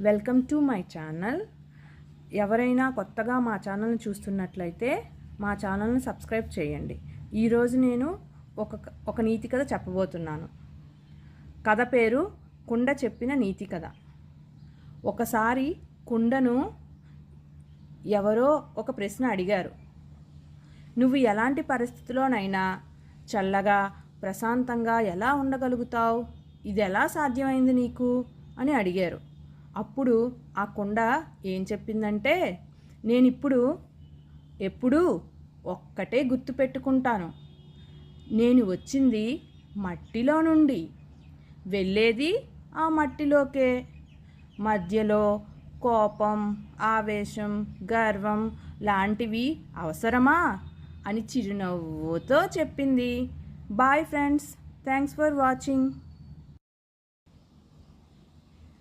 Welcome to my channel. ఎవరైనా కొత్తగా మా ఛానల్ని చూస్తున్నట్లయితే మా ఛానల్ని సబ్స్క్రైబ్ చేయండి. ఈరోజు నేను ఒక ఒక నీతి కథ చెప్పబోతున్నాను. కథ పేరు కుండ చెప్పిన నీతి కథ. ఒకసారి కుండను ఎవరో ఒక ప్రశ్న అడిగారు. నువ్వు ఎలాంటి పరిస్థితిలోనైనా చల్లగా ప్రశాంతంగా ఎలా ఉండగలుగుతావు? ఇది ఎలా సాధ్యమైంది నీకు? అని అడిగారు. అప్పుడు ఆ కుండ ఏం చెప్పిందంటే నేను ఇప్పుడు ఎప్పుడూ ఒక్కటే గుర్తు పెట్టుకుంటాను. నేను వచ్చింది మట్టిలో నుండి వెళ్ళేది ఆ మట్టిలోకే. మధ్యలో కోపం ఆవేశం గర్వం లాంటివి అవసరమా అని చిరునవ్వుతో చెప్పింది. Bye friends thanks for watching.